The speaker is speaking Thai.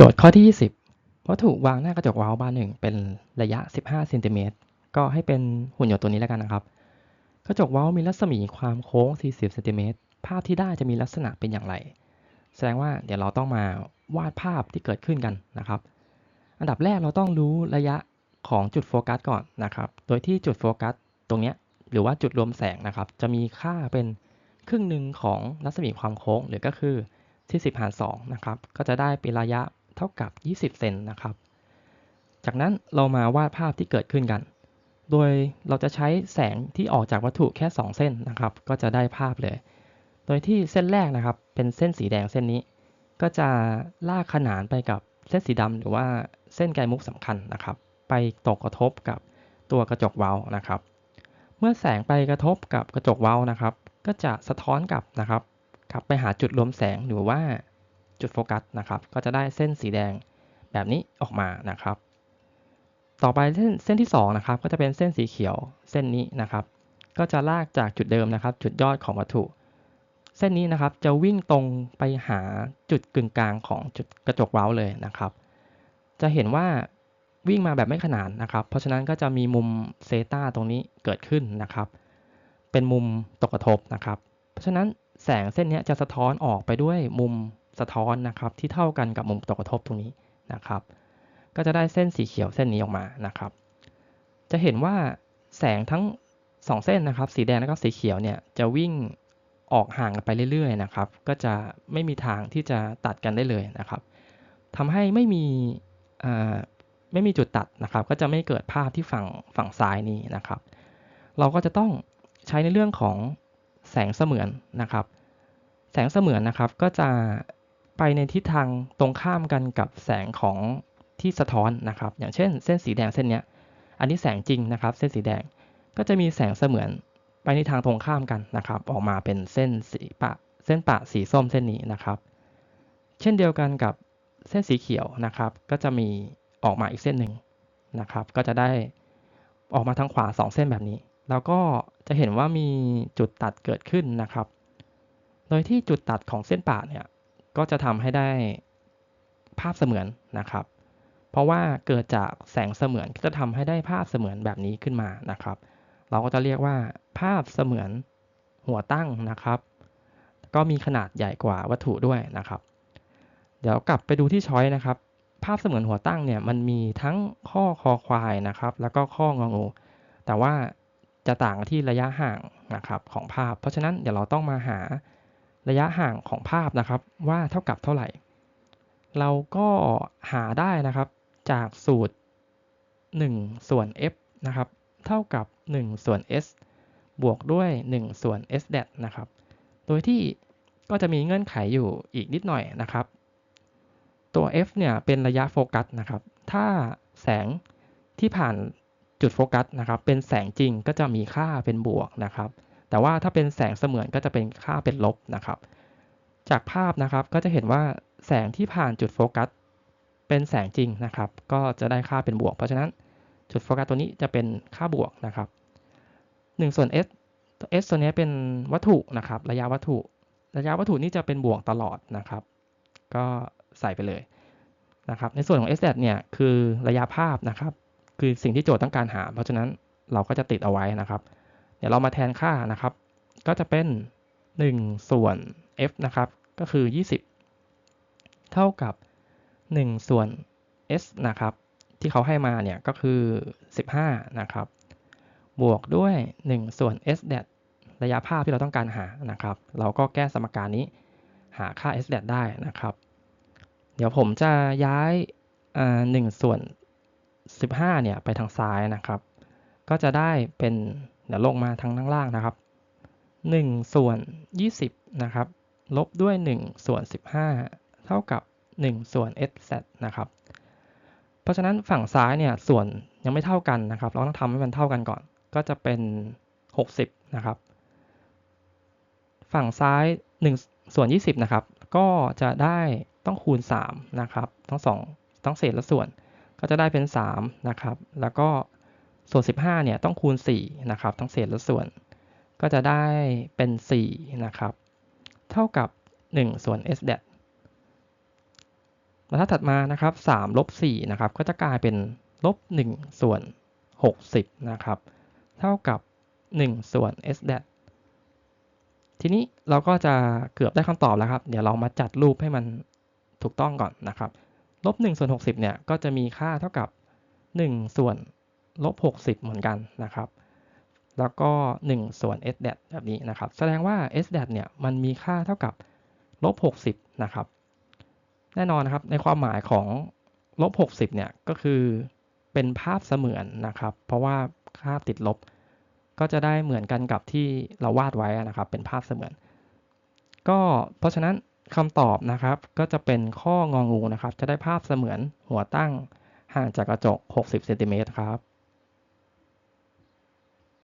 โจทย์ข้อที่ 20 วัตถุวางหน้ากระจกว้าบานหนึ่งเป็นระยะ 15เซนติเมตรก็ให้เป็นหุ่นยนต์ตัวนี้แล้วกันนะครับ กระจกว้ามีรัศมีความโค้ง 40เซนติเมตรภาพที่ได้จะมีลักษณะเป็นอย่างไร แสดงว่าเดี๋ยวเราต้องมาวาดภาพที่เกิดขึ้นกันนะครับ อันดับแรกเราต้องรู้ระยะของจุดโฟกัสก่อนนะครับ โดยที่จุดโฟกัสตรงนี้หรือว่าจุดรวมแสงนะครับ จะมีค่าเป็นครึ่งหนึ่งของรัศมีความโค้งหรือก็คือที่10หาร2นะครับ ก็จะได้เป็นระยะ เท่ากับ 20 เซนนะครับ จากนั้นเรามาวาดภาพที่เกิดขึ้นกัน โดยเราจะใช้แสงที่ออกจากวัตถุแค่ 2 เส้นนะครับ ก็จะได้ภาพเลย โดยที่เส้นแรกนะครับ เป็นเส้นสีแดงเส้นนี้ ก็จะลากขนานไปกับเส้นสีดำหรือว่าเส้นไกมุกสำคัญนะครับ ไปตกกระทบกับตัวกระจกเวานะครับ เมื่อแสงไปกระทบกับกระจกเวานะครับ ก็จะสะท้อนกลับนะครับกลับไปหาจุดรวมแสงหรือว่า จุดโฟกัสนะครับ ก็จะได้เส้นสีแดงแบบนี้ออกมานะครับ ต่อไปเส้นเส้นที่2นะครับ ก็จะเป็นเส้นสีเขียวเส้นนี้นะครับ ก็จะลากจากจุดเดิมนะครับ จุดยอดของวัตถุ เส้นนี้นะครับจะวิ่งตรงไปหาจุดกึ่งกลางของจุดกระจกเว้าเลยนะครับ จะเห็นว่าวิ่งมาแบบไม่ขนานนะครับ เพราะฉะนั้นก็จะมีมุมเซตาตรงนี้เกิดขึ้นนะครับ เป็นมุมตกกระทบนะครับ เพราะฉะนั้นแสงเส้นนี้จะสะท้อนออกไปด้วยมุม สะท้อนนะครับที่เท่ากันกับมุมตกกระทบตรงนี้นะครับ ก็จะได้เส้นสีเขียวเส้นนี้ออกมานะครับ จะเห็นว่าแสงทั้ง 2 เส้นนะครับ สีแดงแล้วก็สีเขียวเนี่ยจะวิ่งออกห่างกันไปเรื่อยๆนะครับ ก็จะไม่มีทางที่จะตัดกันได้เลยนะครับทำให้ไม่มีไม่มีจุดตัดนะครับ ก็จะไม่เกิดภาพที่ฝั่งฝั่งซ้ายนี้นะครับ เราก็จะต้องใช้ในเรื่องของแสงเสมือนนะครับ แสงเสมือนนะครับก็จะ ไปในทิศทางตรงข้ามกันกับแสงของที่สะท้อนนะครับ อย่างเช่นเส้นสีแดงเส้นนี้อันนี้แสงจริงนะครับ เส้นสีแดงก็จะมีแสงเสมือนไปในทางตรงข้ามกันนะครับ ออกมาเป็นเส้นสีปะเส้นปะสีส้มเส้นนี้นะครับ เช่นเดียวกันกับเส้นสีเขียวนะครับ ก็จะมีออกมาอีกเส้นหนึ่งนะครับ ก็จะได้ออกมาทางขวา 2 เส้นแบบนี้ แล้วก็จะเห็นว่ามีจุดตัดเกิดขึ้นนะครับ โดยที่จุดตัดของเส้นปะเนี่ย ก็จะทำให้ได้ภาพเสมือนนะครับ เพราะว่าเกิดจากแสงเสมือนก็จะทำให้ได้ภาพเสมือนแบบนี้ขึ้นมานะครับ เราก็จะเรียกว่าภาพเสมือนหัวตั้งนะครับ ก็มีขนาดใหญ่กว่าวัตถุด้วยนะครับ เดี๋ยวกลับไปดูที่ช้อยนะครับ ภาพเสมือนหัวตั้งเนี่ยมันมีทั้งข้อคอควายนะครับ แล้วก็ข้ององูแต่ว่าจะต่างที่ระยะห่างนะครับของภาพ เพราะฉะนั้นเดี๋ยวเราต้องมาหา ระยะห่างของภาพนะครับว่าเท่ากับเท่าไหร่ เราก็หาได้นะครับจากสูตร 1 ส่วน f นะครับเท่ากับ 1 ส่วน s บวกด้วย 1 ส่วน s เดนะครับ โดยที่ก็จะมีเงื่อนไขอยู่อีกนิดหน่อยนะครับ ตัว f เนี่ยเป็นระยะโฟกัสนะครับ ถ้าแสงที่ผ่านจุดโฟกัสนะครับ เป็นแสงจริงก็จะมีค่าเป็นบวกนะครับ แต่ว่าถ้าเป็นแสงเสมือนก็จะเป็นค่าเป็นลบนะครับ จากภาพนะครับก็จะเห็นว่าแสงที่ผ่านจุดโฟกัสเป็นแสงจริงนะครับ ก็จะได้ค่าเป็นบวก เพราะฉะนั้นจุดโฟกัสตัวนี้จะเป็นค่าบวกนะครับ1ส่วน s s ตัวนี้เป็นวัตถุนะครับ ระยะวัตถุ ระยะวัตถุนี่จะเป็นบวกตลอดนะครับ ก็ใส่ไปเลยนะครับ ในส่วนของ s เนี่ยคือระยะภาพนะครับ คือสิ่งที่โจทย์ต้องการหา เพราะฉะนั้นเราก็จะติดเอาไว้นะครับ เดี๋ยวเรามาแทนค่านะครับ ก็จะเป็น 1 ส่วน f นะครับ ก็คือ 20 เท่ากับ 1 ส่วน s นะครับ ที่เขาให้มาเนี่ยก็คือ 15 นะครับ บวกด้วย 1 ส่วน s เดระยะภาพที่เราต้องการหานะครับ เราก็แก้สมการนี้หาค่า s เดได้นะครับ เดี๋ยวผมจะย้ายหนึ่งส่วน 15 เนี่ยไปทางซ้ายนะครับ ก็จะได้เป็น เดี๋ยวลงมาทางข้างล่างนะครับ 1 ส่วน 20 นะครับ ลบด้วย 1 ส่วน 15 เท่ากับ 1 ส่วน s z นะครับ เพราะฉะนั้นฝั่งซ้ายเนี่ยส่วนยังไม่เท่ากันนะครับ เราต้องทำให้มันเท่ากันก่อน ก็จะเป็น 60 นะครับ ฝั่งซ้าย 1 ส่วน 20 นะครับ ก็จะได้ต้องคูณ 3 นะครับ ทั้ง 2 ทั้งเศษและส่วน ก็จะได้เป็น 3 นะครับ แล้วก็ ส่วน 15เนี่ยต้องคูณ4นะครับทั้งเศษและส่วน ก็จะได้เป็น4นะครับเท่ากับ 1 ส่วน s เดบรรทัดถัดมานะครับ3ลบ4นะครับก็จะกลายเป็นลบ1ส่วน 60นะครับเท่ากับ 1 ส่วน s d a t ทีนี้เราก็จะเกือบได้คำตอบแล้วครับ เดี๋ยวเรามาจัดรูปให้มันถูกต้องก่อนนะครับลบ1ส่วน60เนี่ยก็จะมีค่าเท่ากับ 1 ส่วน ลบ60 เหมือนกันนะครับ แล้วก็ 1 ส่วน s d a t แบบนี้นะครับ แสดงว่า s d a t เนี่ยมันมีค่าเท่ากับลบ60 นะครับ แน่นอนนะครับในความหมายของลบ60 เนี่ยก็คือเป็นภาพเสมือนนะครับ เพราะว่าค่าติดลบ ก็จะได้เหมือนกันกับที่เราวาดไว้นะครับ เป็นภาพเสมือน ก็เพราะฉะนั้นคำตอบนะครับ ก็จะเป็นข้ององูนะครับ จะได้ภาพเสมือนหัวตั้งห่างจากกระจก 60 เซนติเมตรครับ